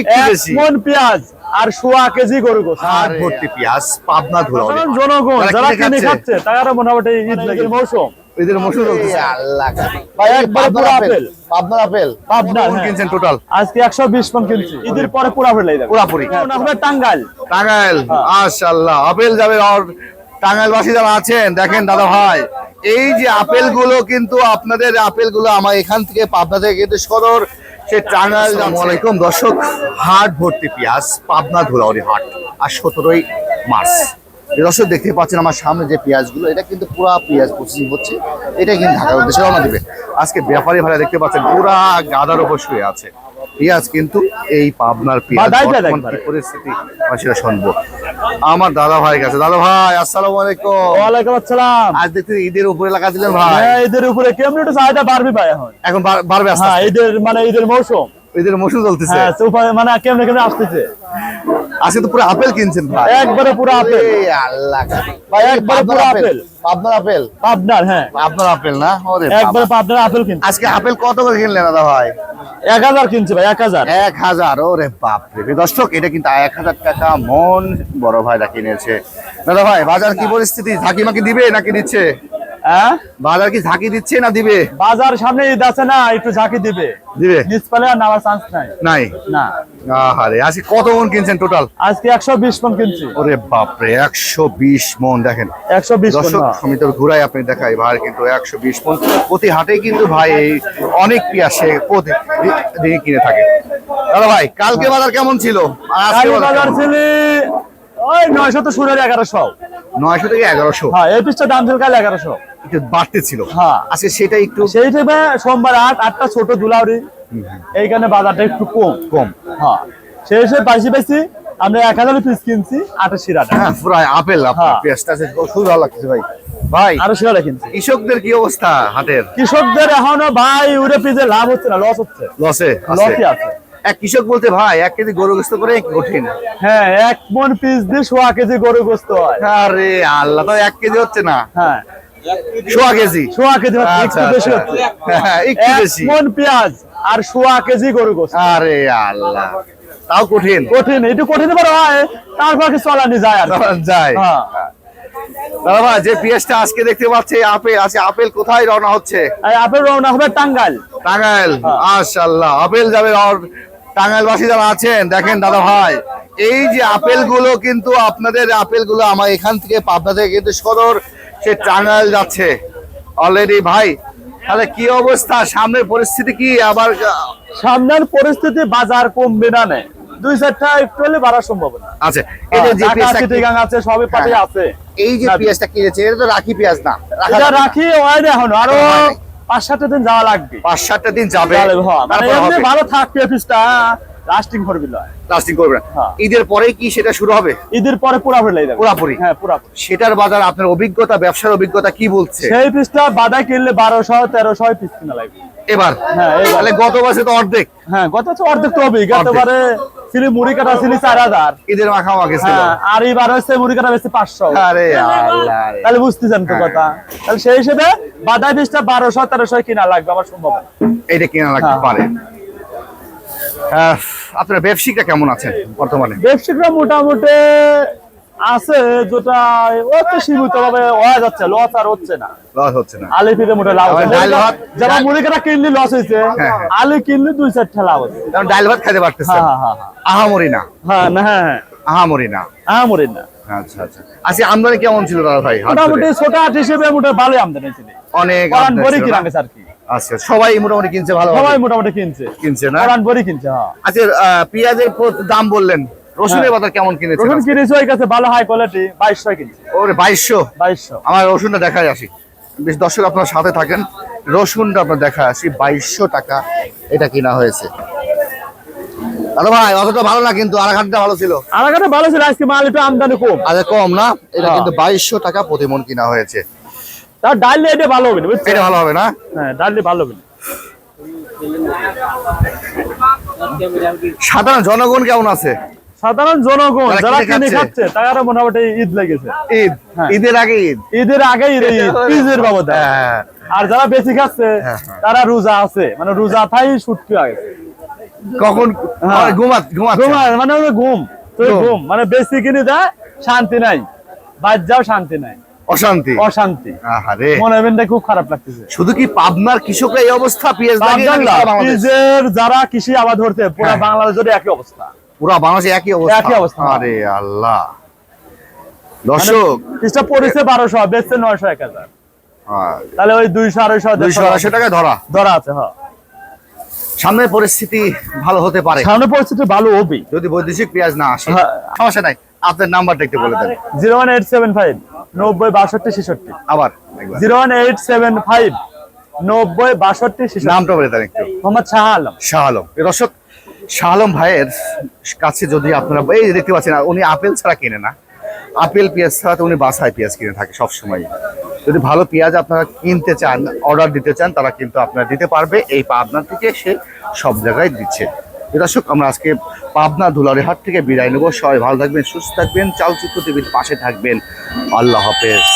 একটু এক বেশি। মন পেঁয়াজ আর সোয়া কেজি গরু গোস হাট ভর্তি পেঁয়াজ পাবনা ধুলা জনগণ যারা কিনে খাচ্ছে। তারা মোটামুটি ঈদ লাগে মৌসুম। এদের মশুর চলতেছে। আল্লাহ। ভাই একবারে পুরো আপেল পাবনার আপেল। পাবনা কেমন হ্যাঁ। কিনছেন টোটাল আজকে একশো বিশ কিনছি। ঈদের পরে পুরা আপেল লাগে পুরাপুরি। টাঙ্গাইল। টাঙ্গাইল মাশাআল্লাহ। আপেল যাবে আর টাঙ্গাইল বাসী যারা আছেন দেখেন দাদা ভাই এই যে আপেলগুলো কিন্তু আপনাদের আপেলগুলো আমার এখান থেকে পাবনা থেকে কিন্তু সদর সে টানাল আলাইকুম, দর্শক, হাট ভর্তি পেঁয়াজ, পাবনা ধুলাউরি হাট আর সতেরোই মার্চ। দর্শক দেখতে পাচ্ছেন আমার সামনে যে পেঁয়াজগুলো, এটা কিন্তু পুরা পেঁয়াজ প্রসেসিং হচ্ছে, এটা কিন্তু ঢাকার উদ্দেশ্যে রওনা দিবে। আজকে ব্যাপারী ভাড়া দেখতে পাচ্ছেন, পুরা গাদার উপর শুয়ে আছে। পেঁয়াজ কিন্তু এই পাবনার পেঁয়াজ। পরিস্থিতি সেটা শুনব। আমার দাদা ভাই কাছে দাদা ভাই আসসালামু আলাইকুম। ওয়ালাইকুম আসসালাম। আজ দেখতে ঈদের উপরে লাগা দিলেন ভাই। হ্যাঁ, ঈদের উপরে কেমন একটু চাহিদা বাড়বে ভাই এখন? এখন বাড়বে হ্যাঁ ঈদের মানে ঈদের মৌসুম। ঈদের মৌসুম চলতেছে। হ্যাঁ মানে কেমনে কেমনে আসতেছে? আজকে তো পুরো আপেল কিনছেন ভাই। একবারে পুরো আপেল। আল্লাহ। ভাই একবারে পুরো আপেল। পাবনার আপেল। পাবনার হ্যাঁ। আপনার আপেল না? ওরে একবারে আপেল আজকে আপেল কত করে কিনলেন দাদা ভাই? এক হাজার কিনছে ভাই এক হাজার। এক হাজার ওরে দর্শক এটা কিন্তু এক হাজার টাকা মন বড় ভাইরা কিনেছে দাদা ভাই বাজার কি পরিস্থিতি? ঝাঁকি মাকি দিবে নাকি দিচ্ছে? হ্যাঁ? বাজার কি ঝাঁকি দিচ্ছে না দিবে? বাজার সামনে ঈদ আছে না একটু ঝাঁকি দিবে। দিবে? পালে আর নামার চান্স নাই। নাই? না। আহারে আজকে কত মন কিনছেন টোটাল আজকে একশো বিশ পন কিনছি। ওরে বাপরে একশো বিশ মন দেখেন। একশো বিশ পন দর্শক সমিতির ঘুরাই আপনি দেখাই ভাই কিন্তু একশো বিশ মন। প্রতি হাটে কিন্তু ভাই অনেক পিয়া সে প্রতি দিনে কিনে থাকে। দাদা ভাই কালকে বাজার কেমন ছিল? আজকে বাজার? ছিল ওই নয়শো তো শুরু এগারোশো। নয়শো থেকে এগারোশো। হ্যাঁ এই পিসটা দাম ছিল কাল এগারোশো। একটু বাড়তে ছিল। হ্যাঁ। আজকে সেটা একটু সেই টাইমে সোমবার আট আটটা ছোট দুলাউরি এইখানে বাজারটা একটু কম। কম। হ্যাঁ। সেই হিসেবে পাইছি পাইছি আমরা এক হাজার পিস কিনছি আটা শিরাটা। হ্যাঁ প্রায় আপেল আপনার হ্যাঁ। পেঁয়াজটা খুব ভালো লাগছে ভাই। ভাই আরও শিরাটা কিনছি। কৃষকদের কি অবস্থা হাটের? কৃষকদের এখনও ভাই উড়ে পিজে লাভ হচ্ছে না লস হচ্ছে। লসে লসই আছে। এক কৃষক বলতে ভাই এক কেজি গরু গোস্ত করে কঠিন। হ্যাঁ এক মন পিস দিয়ে সোয়া কেজি গরু গোস্ত হয়। আরে আল্লাহ তো এক কেজি হচ্ছে না। হ্যাঁ। সোয়া কেজি। সোয়া কেজি আচ্ছা, একটু বেশি আচ্ছা। হচ্ছে। হ্যাঁ, একটু বেশি। মন পেঁয়াজ আর সোয়া কেজি গরু আরে আল্লাহ। তাও কঠিন। কঠিন একটু কঠিন বড় হয় তারপর কি চলানি যায় আর যায়। হ্যাঁ। দাদা ভাই যে পেঁয়াজটা আজকে দেখতে পাচ্ছি আপেল আছে আপেল কোথায় রওনা হচ্ছে? আপেল রওনা হবে টাঙ্গাইল। টাঙ্গাইল? মাশাআল্লাহ আপেল যাবে আর টাঙ্গাইল বাসী যারা আছেন দেখেন দাদা ভাই এই যে আপেলগুলো কিন্তু আপনাদের আপেলগুলো আমার এখান থেকে পাবনা থেকে কিন্তু সদর সে টাঙ্গাইল যাচ্ছে। অলরেডি ভাই তাহলে কি অবস্থা? সামনের পরিস্থিতি কি? আবার সামনের পরিস্থিতি বাজার কমবে না নেই দুই চারটা একটু হলে বাড়ার সম্ভাবনা আছে এই যে- যে পেঁয়াজটা আছে সবই পাটি হ্যাঁ। আছে। এই যে পেঁয়াজটা কিনেছে এটা তো রাখি পেঁয়াজ না। এটা রাখি হয় না এখন আরও পাঁচ সাতটা দিন যাওয়া লাগবে। পাঁচ সাতটা দিন যাবে হ্যাঁ, মানে ভালো থাকবে পিসটা লাস্টিং করবে না লাস্টিং করবে না। ঈদের পরেই কি সেটা শুরু হবে? ঈদের পরে পুরা ভরে পুরাপুরি? হ্যাঁ পুরাপুরি। সেটার বাজার আপনার অভিজ্ঞতা ব্যবসার অভিজ্ঞতা কি বলছে? সেই পিসটা বাদা কিনলে বারোশো তেরোশো পিস কিনা লাগবে। এবার? হ্যাঁ, তাহলে গত বছর তো অর্ধেক। হ্যাঁ গত বছর অর্ধেক তো হবে গতবারে ছিলি মুড়ি কাটা ছিলি চার হাজার। ঈদের মাখামাখি ছিল। হ্যাঁ আর এবার হচ্ছে মুড়ি কাটা বেশি পাঁচশো। আরে আল্লাহ। তাহলে বুঝতেছেন তো হ্যাঁ। কথা। তাহলে সেই হিসেবে বাদাই বীজটা বারোশো তেরোশো কিনা লাগবে আমার সম্ভব না। এইটা কিনা লাগতে হ্যাঁ। পারে। আপনার ব্যবসায়িকরা কেমন আছেন বর্তমানে? ব্যবসায়িকরা মোটামুটি আছে যেটা ও তো সীমিত ভাবে হয়ে যাচ্ছে লস আর হচ্ছে না। লস হচ্ছে না। আলু ফিরে মোটা লাভ যারা মুড়ি কাটা কিনলে লস হয়েছে হ্যাঁ, হ্যাঁ। আলি কিনলে দুই চারটা লাভ হচ্ছে কারণ ডাল ভাত খাইতে পারতেছেন? হ্যাঁ। আহামরি না। হ্যাঁ না হ্যাঁ হ্যাঁ। আহামরি না। হ্যাঁ না। আচ্ছা আচ্ছা। আচ্ছা আমদানি কেমন ছিল দাদা ভাই? মোটামুটি ছোট হাট হিসেবে মোটামুটি ভালোই আমদানি ছিল। অনেক বড়ি ছিল কিনা আর কি? আচ্ছা সবাই মোটামুটি কিনছে ভালো সবাই মোটামুটি কিনছে। কিনছে না? কোরআন বড়ি কিনছে হ্যাঁ। আচ্ছা পেঁয়াজের দাম বললেন। রসুনের হ্যাঁ। বাজার কেমন রসুন? কিনেছে ওই কাছে ভালো হাই কোয়ালিটি বাইশশো কিনছে। ওরে বাইশশো? বাইশশো। আমার রসুনটা দেখায় আসি। বেশ দর্শক আপনার সাথে থাকেন। রসুনটা আপনার দেখা আসি বাইশশো টাকা এটা কিনা হয়েছে। দাদা ভাই অতটা ভালো না কিন্তু আর ঘাটটা ভালো ছিল। কাছে ভালো ছিল আজকে মাল একটু আমদানি কম। কম না এটা হ্যাঁ। কিন্তু বাইশশো টাকা প্রতি মন কিনা হয়েছে। তার এটা ভালো হবে না এটা ভালো হবে না? হ্যাঁ ভালো হবে না। সাধারণ জনগণ কেমন আছে? সাধারণ জনগণ যারা কিনে খাচ্ছে? তারা মোটামুটি ঈদ লেগেছে। ঈদ? হ্যাঁ। ঈদের আগে ঈদ? ঈদের আগে ঈদ ঈদ, ঈদের বাবদ। হ্যাঁ। আর যারা বেশি খাচ্ছে হ্যাঁ, হ্যাঁ। তারা রোজা আছে। মানে রোজা থাই শুটকি আগে কখন? হ্যাঁ। ঘুমা ঘুমা মানে ঘুম ঘুম। মানে কিনে দেয় শান্তি নাই। বাদ যাও শান্তি নাই। অশান্তি? অশান্তি। আহারে। মনে মনে খুব খারাপ লাগতেছে। শুধু কি পাবনার কৃষকের এই অবস্থা? পেঁয়াজ লাগিয়ে নাকি সারা বাংলাদেশ? নিজের যারা কৃষি আবাদ ধরতে পুরো হ্যাঁ। বাংলাদেশের একই অবস্থা। পুরা বাংলাদেশে একই অবস্থা? একই অবস্থা। আরে আল্লাহ। দর্শক। কৃষিটা পড়েছে বারোশো বেচছে নয়শো এক হাজার। হ্যাঁ, তাহলে ওই দুইশো আড়াইশো দুইশো আড়াইশো টাকা ধরা। ধরা আছে হ্যাঁ। সামনের পরিস্থিতি ভালো হতে পারে। সামনে পরিস্থিতি ভালো হবে যদি বৈদেশিক পেঁয়াজ না আসে হ্যাঁ। সমস্যা নাই আপনার নাম্বারটা একটু বলে দেন। Zero one eight seven five নব্বই বাষট্টি ছেষট্টি। আবার zero one eight seven five নব্বই বাষট্টি নামটা বলে দেন একটু। মোহাম্মদ শাহ আলম। শাহ আলম। দর্শক শাহ আলম ভাইয়ের কাছে যদি আপনারা এই দেখতে পাচ্ছেন উনি আপেল ছাড়া কিনে না। আপেল পেঁয়াজ ছাড়া তো উনি বাসায় পেঁয়াজ কিনে থাকে সবসময়। যদি ভালো পেঁয়াজ আপনারা কিনতে চান, অর্ডার দিতে চান, তারা কিন্তু আপনারা দিতে পারবে। এই পাবনা থেকে সে সব জায়গায় দিচ্ছে। দর্শক, আমরা আজকে পাবনা দুলারিহাট থেকে বিদায় নেব। সবাই ভালো থাকবেন, সুস্থ থাকবেন, চালচিত্র টিভির পাশে থাকবেন। আল্লাহ হাফেজ।